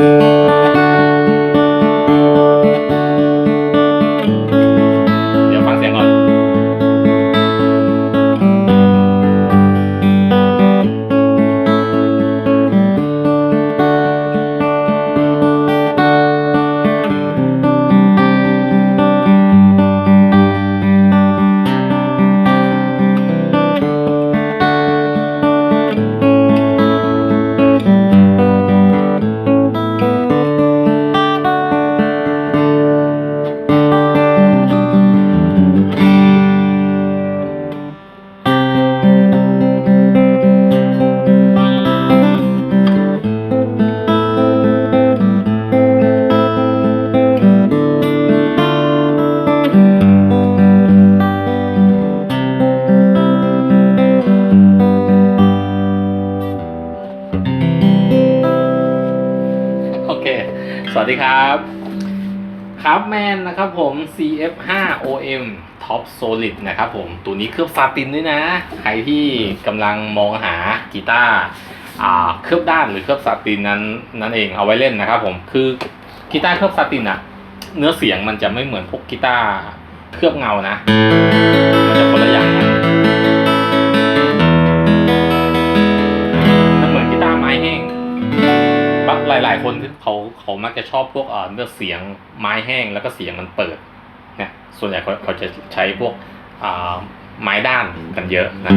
เดี๋ สวัสดีครับ ครับแมนนะครับผม CF5 OM Top Solid นะครับผม ตัวนี้เคลือบซาตินด้วยนะ ใครที่กำลังมองหากีตาร์อาเคลือบด้านหรือเคลือบซาตินนั้นนั่นเองเอาไว้เล่นนะครับผม คือกีตาร์เคลือบซาตินอะเนื้อเสียงมันจะไม่เหมือนพวกกีตาร์เคลือบเงานะ มันจะคนละอย่างนมั ลายคนเขาเขามักจะชอบพวกเอ่อเนื้อเสียงไม้แห้งแล้วก็เสียงมันเปิดเนี่ยส่วนใหญ่เขาเขาจะใช้พวกอ่าไม้ด้านกันเยอะนะ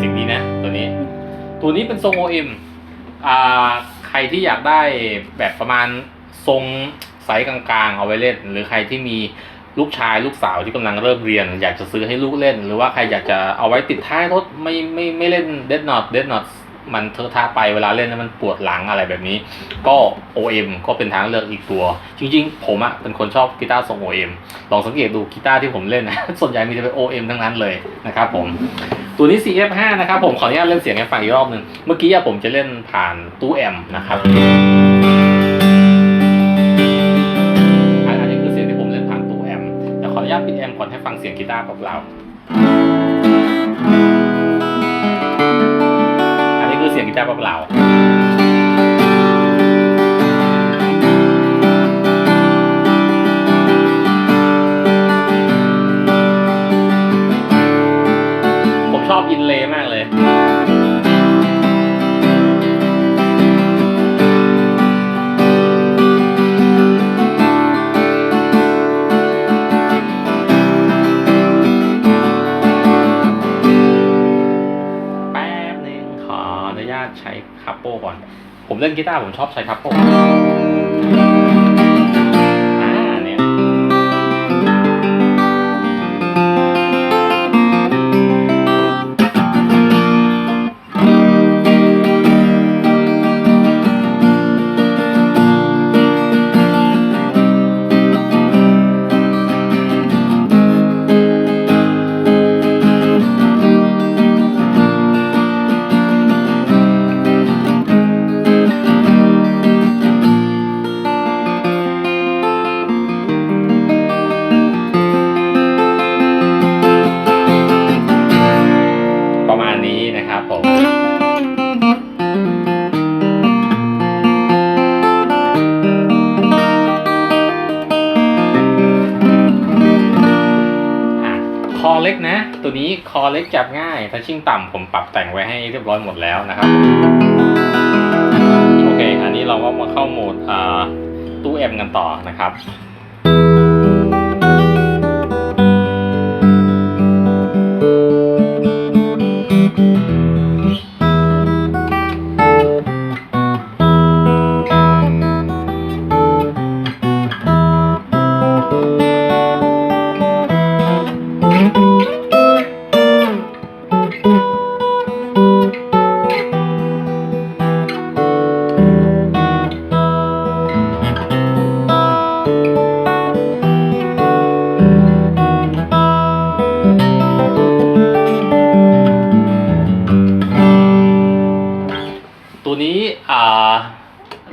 สิ่งนี้นะตัวนี้ตัวนี้เป็นทรง OM อ่า ใครที่อยากได้แบบประมาณทรงไซส์กลางๆ เอาไว้เล่น หรือใครที่มีลูกชายลูกสาวที่กำลังเริ่มเรียน อยากจะซื้อให้ลูกเล่น หรือว่าใครอยากจะเอาไว้ติดท้ายรถไม่ไม่ไม่เล่นเดดนอตเดดนอต มันเทอะทะไปเวลาเล่นแล้วมันปวดหลังอะไรแบบนี้ ก็ OM ก็เป็นทางเลือกอีกตัว จริงๆ ผมอะเป็นคนชอบกีตาร์ทรง OM ลองสังเกตดูกีตาร์ที่ผมเล่นนะส่วนใหญ่มีแต่เป็น OM ทั้งนั้นเลยนะครับผมตัวนี้ CF5 นะครับผมขออนุญาตเล่นเสียงให้ฟังอีกรอบหนึ่งเมื่อกี้ผมจะเล่นผ่านตู้แอมนะครับอันนี้คือเสียงที่ผมเล่นผ่านตู้แอมแต่ขออนุญาตปิดแอมก่อนให้ฟังเสียงกีตาร์เปล่าๆ กีตาร์เปล่าผมชอบอินเลมากเลย คัพโปก่อน ผมเล่นกีตาร์ผมชอบใช้คัพโป คอเล็กนะ ตัวนี้คอเล็กจับง่ายถ้าชิ่งต่ำผมปรับแต่งไว้ให้เรียบร้อยหมดแล้วนะครับ โอเค อันนี้เราก็มาเข้าโหมดตู้เอ็มกันต่อนะครับ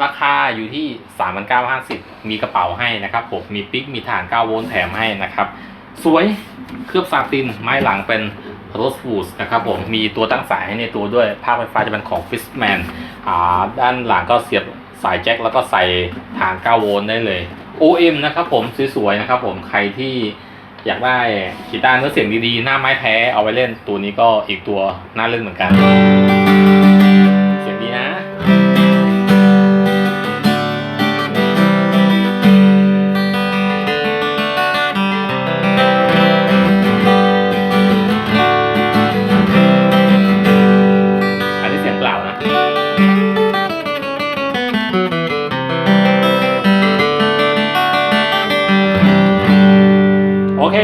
ราคาอยู่ที่ 3,950 มีกระเป๋าให้นะครับผมมีปิกมีฐาน 9 โวลต์แถมให้นะครับ สวยเคลือบซาตินไม้หลังเป็นโรสฟูสนะครับผมมีตัวตั้งสายให้ในตัวด้วยภาคไฟฟ้าจะเป็นของ Fishman อ่าด้านหลังก็เสียบสายแจ็คแล้วก็ใส่ฐาน 9 โวลต์ได้เลย OM นะครับผมสวยๆนะครับผมใครที่อยากได้กีตาร์เนื้อเสียงดีๆ หน้าไม้แท้เอาไว้เล่นตัวนี้ก็อีกตัวน่าเล่นเหมือนกัน เค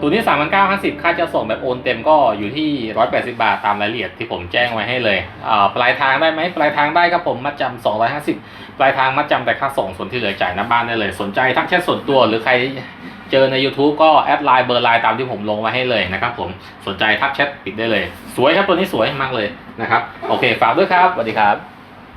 ตัวนี้ 3,950 ค่าจะส่งแบบโอนเต็มก็อยู่ที่ 180 บาทตามรายละเอียดที่ผมแจ้งไว้ให้เลยอ่าปลายทางได้ไหมปลายทางได้ครับผมมัดจำ250 ปลายทางมัดจำแต่ค่าส่งส่วนที่เหลือจ่ายหน้าบ้านได้เลย สนใจทักแชทส่วนตัวหรือใครเจอใน YouTube ก็แอดไลน์เบอร์ไลน์ตามที่ผมลงไว้ให้เลยนะครับผมสนใจทักแชทปิดได้เลย สวยครับตัวนี้สวยมากเลยนะครับ โอเคฝากด้วยครับสวัสดีครับ